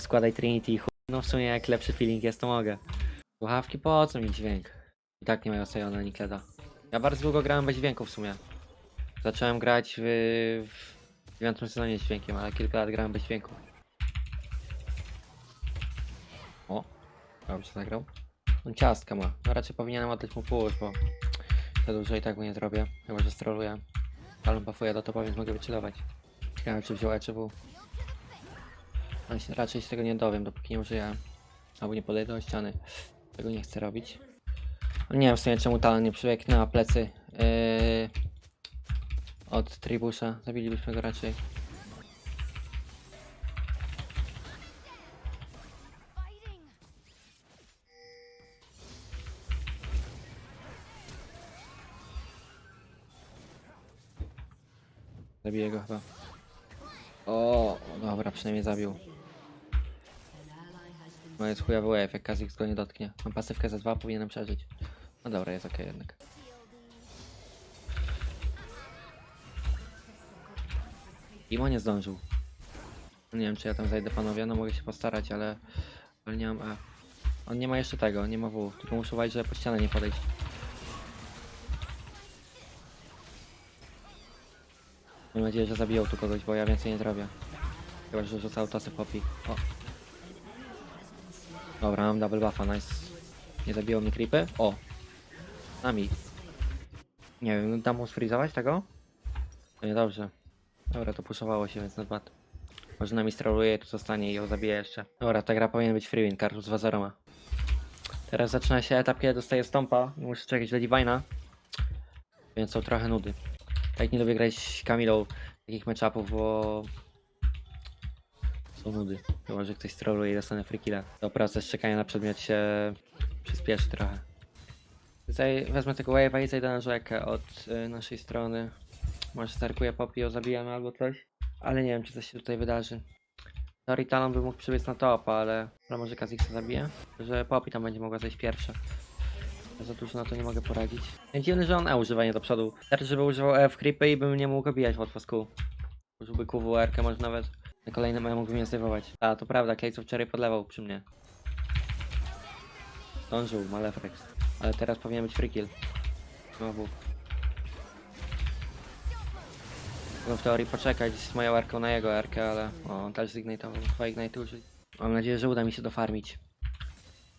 Składaj Trinity i chuj. No w sumie jak lepszy feeling jest, to mogę. Słuchawki, po co mi dźwięk? I tak nie mają Sayona ani Kleda. Ja bardzo długo grałem bez dźwięku w sumie. Zacząłem grać w, w dziewiątym sezonie z dźwiękiem, ale kilka lat grałem bez dźwięku. O, dobrze zagrał. On ciastka ma. No raczej powinienem oddać mu push, bo za dużo i tak mu nie zrobię. Chyba, że stroluję. Ale on do topa, więc mogę wychillować. Ciekawe, czy wziął E, czy W. Ale się, raczej się tego nie dowiem, dopóki nie użyję. Albo nie podejdę do ściany. Tego nie chcę robić. No nie wiem w sumie czemu talon nie przybiegł na plecy yy, od Tribusza. Zabilibyśmy go raczej. Zabiję go chyba. O, dobra, przynajmniej zabił. No jest chujowy wave, jak Kazix go nie dotknie. Mam pasywkę za dwa, powinienem przeżyć. No dobra, jest okej jednak. Imo nie zdążył. Nie wiem, czy ja tam zajdę panowie, no mogę się postarać, ale... Ale nie mam E. On nie ma jeszcze tego, nie ma W. Tylko muszę uważać, żeby po ścianę nie podejść. Mam nadzieję, że zabiją tu kogoś, bo ja więcej nie zrobię. Chyba, że rzucał tosy popi. O. Dobra, mam double buffa, nice. Nie zabiło mnie creepy? O. Nami. Nie wiem, dam mu sfrizować tego? No nie, dobrze. Dobra, to puszowało się, więc na bat. Może nami stroluje, tu zostanie i ją zabije jeszcze. Dobra, ta gra powinien być free win, Kartus 2-0 ma. Teraz zaczyna się etap, kiedy dostaję stompa i muszę czekać na Divina. Więc są trochę nudy. Tak nie lubię grać Kamilą takich matchupów, bo są nudy. Chyba, że ktoś stroluje i dostanę free killa. To proces czekania na przedmiot się przyspieszy trochę. Tutaj wezmę tego wave'a i zajdę na rzekę od y, naszej strony. Może starkuję popi, ją zabijamy albo coś. Ale nie wiem, czy coś się tutaj wydarzy. Teorii Talon by mógł przybiec na topa, ale, ale może Kazixa zabije? Że popi tam będzie mogła zejść pierwsza. Ja Za dużo na to nie mogę poradzić. Dziwny, że on E używa nie do przodu. Wystarczy, żeby używał E w creepy i bym nie mógł go bijać łatwo z kół. Użyłby QWR, może nawet na kolejnym E mógłby mnie zdejmować. A, to prawda, Klejców wczoraj podlewał przy mnie. Zdążył, Malefrex. Ale teraz powinien być free kill. Znowu. Mogę w teorii poczekać z moją arką na jego arkę, ale o, on też zignitował. Dwa ignite użyć. Mam nadzieję, że uda mi się dofarmić.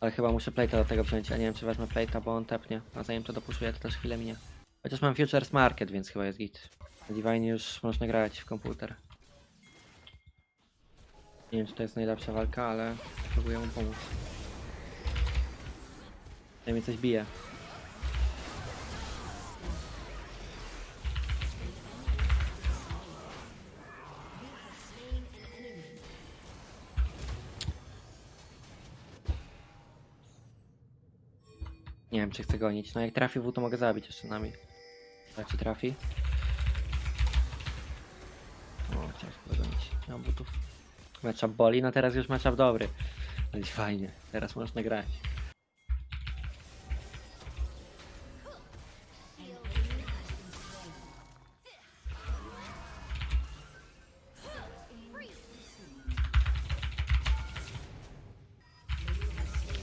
Ale chyba muszę plate'a do tego wziąć, a nie wiem czy wezmę plate'a, bo on tepnie. A zanim to dopuszuję, to też chwilę minie. Chociaż mam Futures Market, więc chyba jest git. Divine już można grać w komputer. Nie wiem czy to jest najlepsza walka, ale próbuję mu pomóc. Przynajmniej coś bije. Nie wiem czy chcę gonić. No jak trafi w to mogę zabić jeszcze nami. Tak czy trafi? O, chciałem pogonić. Nie mam butów. Matchup boli, no teraz już matchup dobry. No i fajnie, teraz można grać.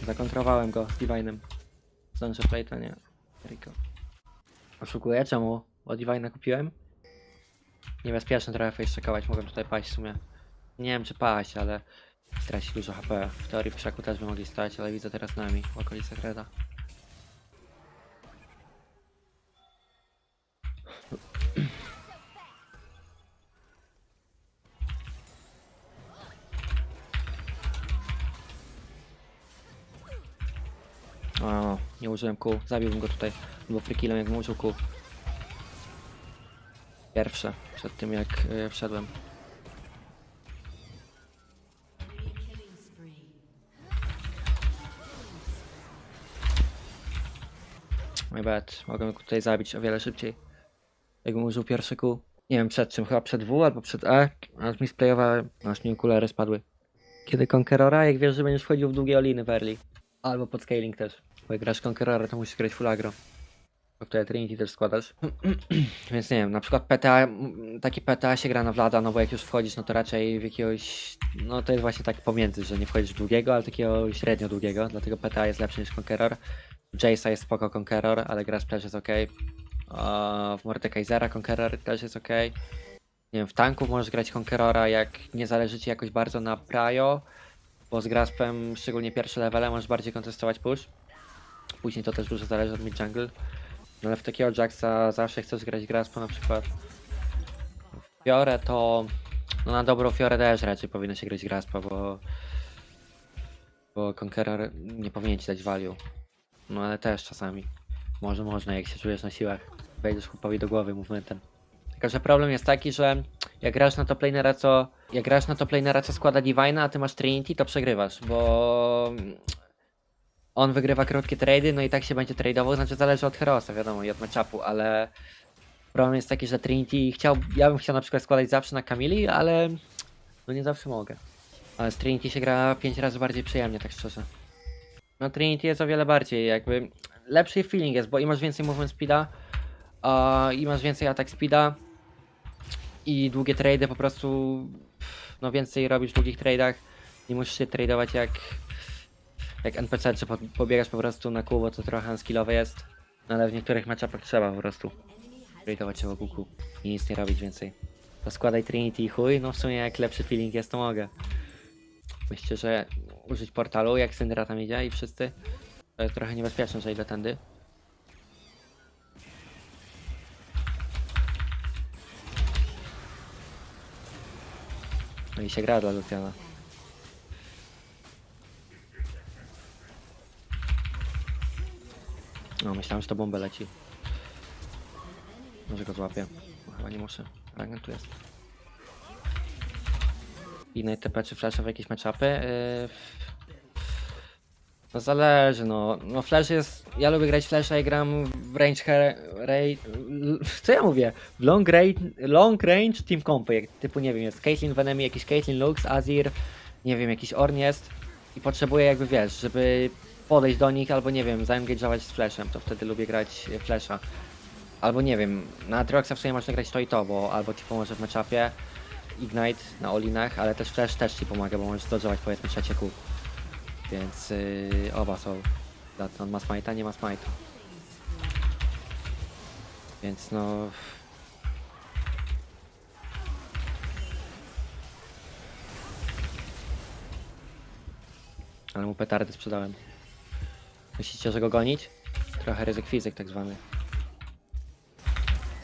Zakontrowałem go z Divine'em. Zdążę playta, nie. Rico. Oszukuję, czemu? Bo Divine'a kupiłem? Niebezpieczne trochę face checkować, mogłem tutaj paść w sumie. Nie wiem czy paść, ale straci dużo HP. W teorii w szaku też by mogli stać, ale widzę teraz nami w okolicach Reda. O, nie użyłem kół. Zabiłbym go tutaj. Albo frikillem jakbym użył kół. Pierwsze, przed tym jak y, wszedłem. My bad. Go tutaj zabić o wiele szybciej. Jakbym użył pierwszy kół. Nie wiem przed czym, chyba przed W albo przed E. Aż mi sprayowałem, aż mi okulery spadły. Kiedy Conquerora, jak wiesz, że będziesz wchodził w długie oliny w early. Albo pod scaling też. Bo jak grasz Conquerora, to musisz grać full aggro. o które Trinity też składasz. Więc nie wiem, na przykład PTA, taki PTA się gra na Vlada, no bo jak już wchodzisz, no to raczej w jakiegoś, no to jest właśnie tak pomiędzy, że nie wchodzisz w długiego, ale takiego średnio długiego, dlatego PTA jest lepszy niż Conqueror. Jace'a jest spoko Conqueror, ale gra Splash jest ok. W Mordekaisera Conqueror też jest ok. Nie wiem, w tanków możesz grać Conquerora, jak nie zależy ci jakoś bardzo na Prio, bo z Graspem, szczególnie pierwsze levele, możesz bardziej kontestować push. Później to też dużo zależy od mid jungle. No ale w takiego Jacksa zawsze chcesz grać Graspa na przykład. W Fiore to... No na dobrą Fiore też raczej powinno się grać Graspa, bo... Bo Conqueror nie powinien ci dać value. No ale też czasami. Może można, jak się czujesz na siłach. Wejdziesz chłopowi do głowy movementem. Tylko, że problem jest taki, że jak grasz na top lanera, co... Jak grasz na top lanera, co składa Divina, a ty masz Trinity, to przegrywasz, bo... On wygrywa krótkie trady, no i tak się będzie tradeował, znaczy zależy od Herosa, wiadomo, i od matchupu, ale... Problem jest taki, że Trinity chciał... Ja bym chciał na przykład składać zawsze na Kamili, ale... No nie zawsze mogę. Ale z Trinity się gra 5 razy bardziej przyjemnie, tak szczerze. No Trinity jest o wiele bardziej, jakby... Lepszy feeling jest, bo i masz więcej movement speeda, i masz więcej attack speeda, i długie trady po prostu, no więcej robisz w długich tradach, nie musisz się tradować jak jak NPC, czy po, pobiegasz po prostu na kół, bo to trochę unskillowe jest, no ale w niektórych matchupach trzeba po prostu tradować się wokół kół i nic nie robić więcej. To składaj Trinity i chuj, no w sumie jak lepszy feeling jest, to mogę. Myślę, że użyć portalu, jak Syndra tam idzie i wszyscy, to jest trochę niebezpieczne, że idę tędy. No i się gra dla Luciana. No, myślałem, że to bombę leci. Może go złapię. Chyba nie muszę. Rangel tu jest. Inne TP czy flasze w jakieś matchupy? Yy... No zależy, no. No flash jest... Ja lubię grać flasha i gram w range... Her... Ray... Co ja mówię? W long range, long range team compy, jak typu, nie wiem, jest Caitlyn w jakiś Caitlyn Lux, Azir, nie wiem, jakiś Orn jest i potrzebuję jakby, wiesz, żeby podejść do nich albo, nie wiem, zaengage'ować z flashem, to wtedy lubię grać flasha. Albo, nie wiem, na Atroxa w sumie można grać to i to, bo albo ci pomoże w matchupie, Ignite na olinach, ale też flash też ci pomaga, bo możesz zdodżować powiedzmy trzecie kół. Więc yy, oba są. On ma smite'a, nie ma smite'a. Więc no... Ale mu petardy sprzedałem. Myślicie, że go gonić? Trochę ryzyk fizyk tak zwany.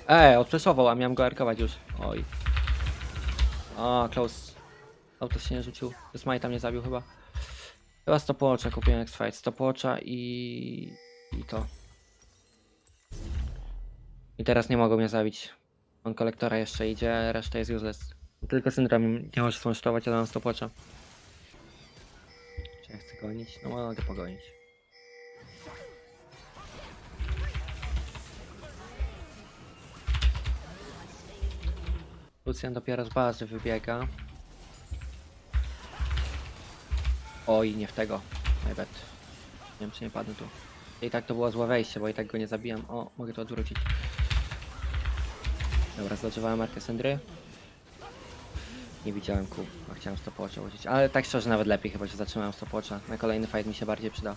Ej, odfreszował, a miałem go arkować już. Oj. O, close. Autos się nie rzucił. Smite mnie zabił chyba. Chyba stopwatcha kupiłem Next Fight. Stopwatcha i... i to. I teraz nie mogą mnie zabić. On kolektora jeszcze idzie, reszta jest useless. Tylko syndrom nie może słonsztować, ale mam stopwatcha. Czy ja chcę gonić? No mogę pogonić. Lucian dopiero z bazy wybiega. Oj, nie w tego. Bad. Nie wiem, czy nie padnę tu. I tak to było złe wejście, bo i tak go nie zabijam. O, mogę to odwrócić. Dobra, zloczowałem markę Sendry. Nie widziałem kół, a chciałem stopwatcha użyć. Ale tak szczerze nawet lepiej chyba, że zatrzymałem stopwatcha. Na kolejny fight mi się bardziej przyda.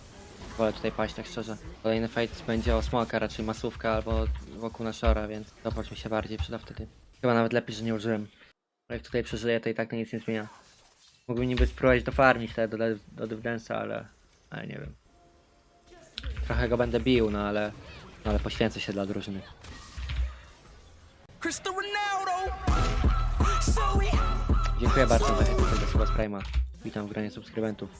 Wolę tutaj paść tak szczerze. Kolejny fight będzie o smoka, raczej masówka albo wokół naszora, więc stopwatch mi się bardziej przyda wtedy. Chyba nawet lepiej, że nie użyłem. Jak tutaj przeżyję, to i tak to nic nie zmienia. Mógłbym niby spróbować dofarmić wtedy do, do Dividensa, ale... ale nie wiem. Trochę go będę bił, no ale... No ale poświęcę się dla drużyny. Dziękuję bardzo za chętność do Suba Prima. Witam w gronie subskrybentów.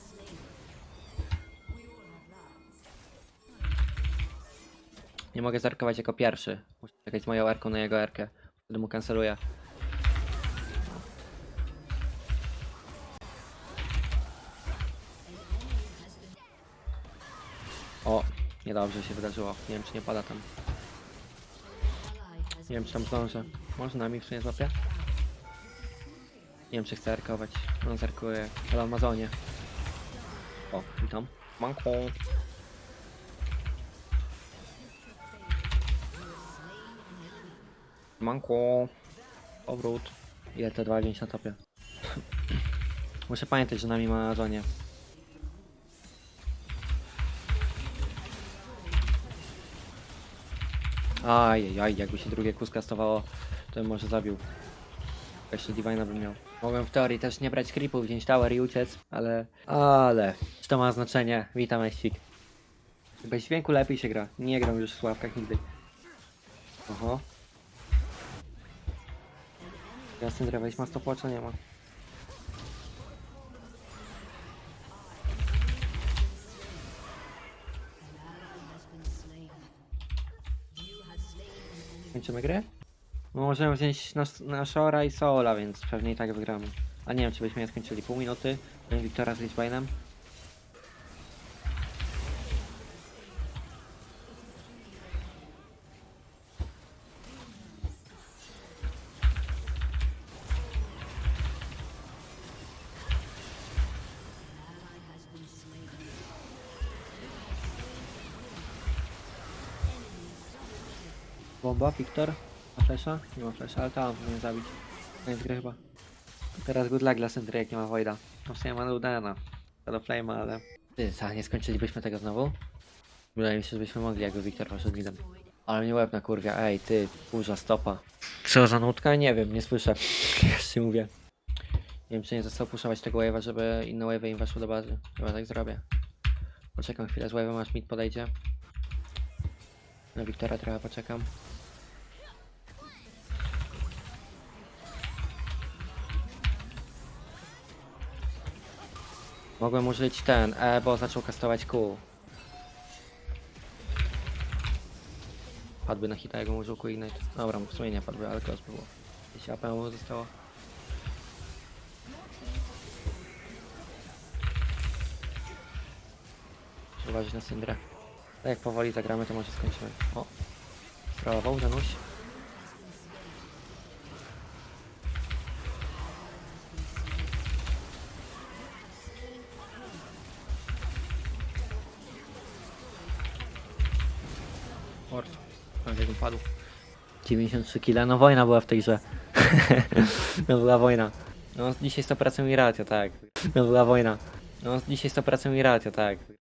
Nie mogę zarkować jako pierwszy. Muszę czekać z moją erką na jego erkę. Wtedy mu kanceluję. O, niedobrze się wydarzyło. Nie wiem czy nie pada tam. Nie wiem czy tam zdążę. Może nami w sumie złapie? Nie wiem czy chcę arkować. No zerkuję, ale Amazonie. O, witam. Manko. Manko. Powrót. Ile te 2,9 na topie? Muszę pamiętać, że nami ma żonie. Ajajaj, jakby się drugie kóz kastowało, to bym może zabił. Jeszcze Divina bym miał. Mogłem w teorii też nie brać creepów, wziąć tower i uciec, ale... Ale... Czy to ma znaczenie? Witam, Eścik. Bez dźwięku lepiej się gra. Nie gram już w sławkach nigdy. Oho. Jasny dreweś ma stopwatcha? Nie ma. Kończymy grę? No, możemy wziąć na, na Shora i Sola, więc pewnie i tak wygramy. A nie wiem, czy byśmy je skończyli. Pół minuty. Wiktora z Lichbainem. Bomba, Wiktor? Ma flesza? Nie ma flesza, ale tam powinien zabić. Koniec gry chyba. Teraz good luck dla Sentry, jak nie ma Voida. No w sumie ma Ludena. Do Flame'a, ale... Ty, co, nie skończylibyśmy tego znowu? Wydaje mi się, żebyśmy mogli, jakby Wiktor poszedł midem. Ale mnie łeb na kurwia, ej, ty, burza stopa. Co za nutka? Nie wiem, nie słyszę. Jeszcze mówię. Nie wiem, czy nie został puszować tego wave'a, żeby inne wave'y im weszły do bazy. Chyba tak zrobię. Poczekam chwilę z wave'em, aż mid podejdzie. Na Wiktora trochę poczekam. Mogłem użyć ten, E, bo zaczął kastować Q. Padłby na hita, jakbym użył Q Ignite. Dobra, w sumie nie padłby, ale kos było. Jeśli AP mu zostało. Uważać na Syndrę. Tak jak powoli zagramy, to może skończymy. O! Spróbował Danuś. Prawie bym padł. 93 kila, no wojna była w tej grze. no była wojna. No dzisiaj 100% i ratio, tak. No była wojna. No dzisiaj 100% i ratio, tak.